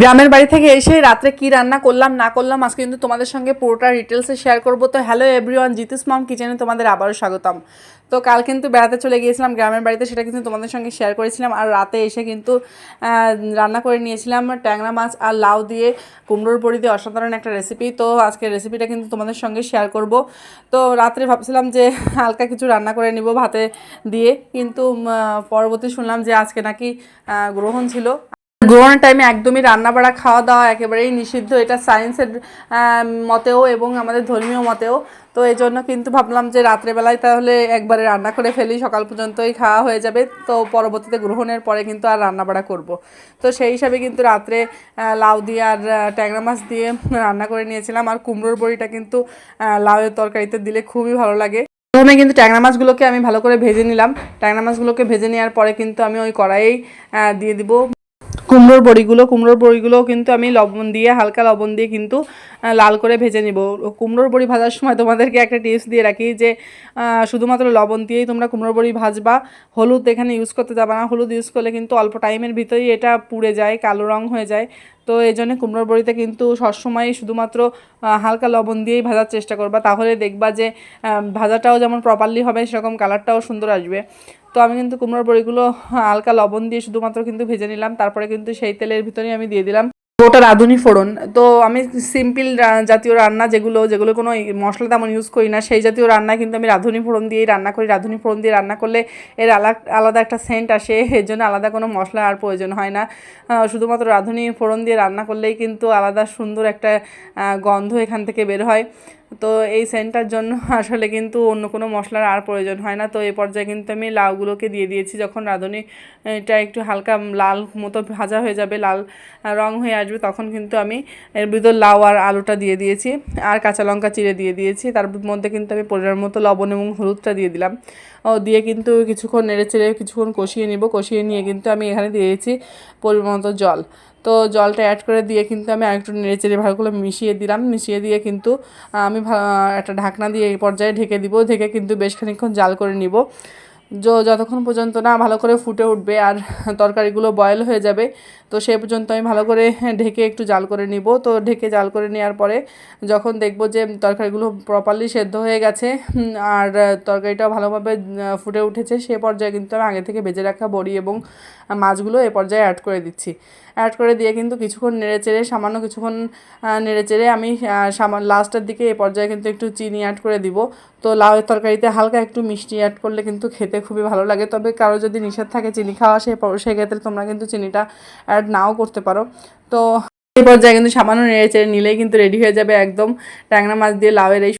গ্রামের বাড়ি থেকে এসে রাত্রে কি রান্না করলাম, না করলাম, আজকে কিন্তু তোমাদের সঙ্গে পুরোটা ডিটেলসে শেয়ার করব। তো হ্যালো এভরিওয়ান জিতিস মম কিচেনে তোমাদের আবারও স্বাগতম। তো কাল কিন্তু বেড়াতে চলে গিয়েছিলাম, গ্রামের বাড়িতে সেটা কিন্তু তোমাদের সঙ্গে শেয়ার করেছিলাম। আর রাতে এসে কিন্তু রান্না করে নিয়েছিলাম ট্যাংরা মাছ আর লাউ দিয়ে কুমড়োর বড়ি দিয়ে অসাধারণ একটা রেসিপি তো আজকের রেসিপিটা কিন্তু তোমাদের সঙ্গে শেয়ার করব। তো রাত্রে ভাবছিলাম যে হালকা কিছু রান্না করে নিব ভাতে দিয়ে। কিন্তু পরবর্তী শুনলাম যে আজকে নাকি গ্রহণ ছিল। গ্রহণের টাইমে একদমই রান্না বাড়া খাওয়া দাওয়া একেবারেই নিষিদ্ধ। এটা সায়েন্সের মতেও এবং আমাদের ধর্মীয় মতেও। তো এই জন্য কিন্তু ভাবলাম যে রাত্রেবেলায় তাহলে একবারে রান্না করে ফেলি। সকাল পর্যন্তই খাওয়া হয়ে যাবে। তো পরবর্তীতে গ্রহণের পরে কিন্তু আর রান্না বাড়া করব। তো সেই হিসাবে কিন্তু রাত্রে লাউ দিয়ে আর ট্যাংরা মাছ দিয়ে রান্না করে নিয়েছিলাম। আর কুমড়োর বড়িটা কিন্তু লাউয়ের তরকারিতে দিলে খুবই ভালো লাগে। প্রথমে কিন্তু ট্যাংরা মাছগুলোকে আমি ভালো করে ভেজে নিলাম। ট্যাংরা মাছগুলোকে ভেজে নেওয়ার পরে কিন্তু আমি ওই কড়াইয়েই দিয়ে দিব। কুমড়োর বড়িগুলো কুমড়োর বড়িগুলোও কিন্তু আমি লবণ দিয়ে হালকা লবণ দিয়ে কিন্তু লাল করে ভেজে নিব। কুমড়োর বড়ি ভাজার সময় তোমাদেরকে একটা টিপস দিয়ে রাখি যে শুধুমাত্র লবণ দিয়েই তোমরা কুমড়োর বড়ি ভাজবা। হলুদ এখানে ইউজ করতে যাবে না। হলুদ ইউজ করলে কিন্তু অল্প টাইমের ভিতরেই এটা পুড়ে যায়, কালো রং হয়ে যায়। তো এই জন্য কুমড়োর বড়িতে কিন্তু সবসময় শুধুমাত্র হালকা লবণ দিয়েই ভাজার চেষ্টা করবা। তাহলে দেখবা যে ভাজাটাও যেমন প্রপারলি হবে, সেরকম কালারটাও সুন্দর আসবে। তো আমি কিন্তু কুমড়োর বড়িগুলো হালকা লবণ দিয়ে শুধুমাত্র কিন্তু ভেজে নিলাম। তারপরে কিন্তু সেই তেলের ভিতরেই আমি দিয়ে দিলাম। ওটা রাঁধুনি ফোড়ন। তো আমি সিম্পল জাতীয় রান্না যেগুলো যেগুলো কোনো মশলা তেমন ইউজ করি না, সেই জাতীয় রান্না কিন্তু আমি রাঁধুনি ফোড়ন দিয়েই রান্না করি। রাঁধুনি ফোড়ন দিয়ে রান্না করলে এর আলাদা একটা সেন্ট আসে, এর জন্য আলাদা কোনো মশলা আর প্রয়োজন হয় না। শুধুমাত্র রাঁধুনি ফোড়ন দিয়ে রান্না করলেই কিন্তু আলাদা সুন্দর একটা গন্ধ এখান থেকে বের হয়। তো এই সেন্টার জন্য আসলে কিন্তু অন্য কোনো মশলার আর প্রয়োজন হয় না। তো এই পর্যায়ে কিন্তু আমি লাউগুলোকে দিয়ে দিয়েছি। যখন রাঁধুনিটা একটু হালকা লাল মতো ভাজা হয়ে যাবে, লাল রং হয়ে আসবে, তখন কিন্তু আমি এর ভিতর লাউ আর আলুটা দিয়ে দিয়েছি। আর কাঁচা লঙ্কা চিড়ে দিয়ে দিয়েছি। তার মধ্যে কিন্তু আমি পরিমাণ মতো লবণ এবং হলুদটা দিয়ে দিলাম। দিয়ে কিন্তু কিছুক্ষণ নেড়ে চেড়ে কিছুক্ষণ কষিয়ে নিব। কষিয়ে নিয়ে কিন্তু আমি এখানে দিয়েছি পরিমাণ মতো জল। তো জলটা অ্যাড করে দিয়ে কিন্তু আমি আরেকটু নেড়ে চেড়ে ভালো করে মিশিয়ে দিলাম। মিশিয়ে দিয়ে কিন্তু আমি একটা ঢাকনা দিয়ে এই পর্যায়ে ঢেকে দিব। ঢেকে কিন্তু বেশ খানিক্ষণ জাল করে নিব। যতক্ষণ পর্যন্ত না ভালো করে ফুটে উঠবে আর তরকারিগুলো বয়েল হয়ে যাবে তো সে পর্যন্ত আমি ভালো করে ঢেকে একটু জাল করে নিব। তো ঢেকে জাল করে নেওয়ার পরে যখন দেখব যে তরকারিগুলো প্রপারলি সেদ্ধ হয়ে গেছে আর তরকারিটাও ভালোভাবে ফুটে উঠেছে সে পর্যায়ে কিন্তু আমি আগে থেকে ভেজে রাখা বড়ি এবং মাছগুলো এ পর্যায়ে অ্যাড করে দিচ্ছি। অ্যাড করে দিয়ে কিন্তু কিছুক্ষণ নেড়ে চেড়ে সামান্য কিছুক্ষণ আহ, নেড়ে চেড়ে আমি সামান্য লাস্টের দিকে এ পর্যায়ে কিন্তু একটু চিনি অ্যাড করে দিব। তো লাউয়ের তরকারিতে হালকা একটু মিষ্টি অ্যাড করলে কিন্তু খেতে খুবই ভালো লাগে। তবে কারও যদি নিষেধ থাকে চিনি খাওয়া, সে সেক্ষেত্রে তোমরা কিন্তু চিনিটা অ্যাড নাও করতে পারো। তো এই পর্যায়ে কিন্তু সামান্য নেড়ে চেড়ে নিলেই কিন্তু রেডি হয়ে যাবে একদম ট্যাংরা মাছ দিয়ে লাউয়ের এই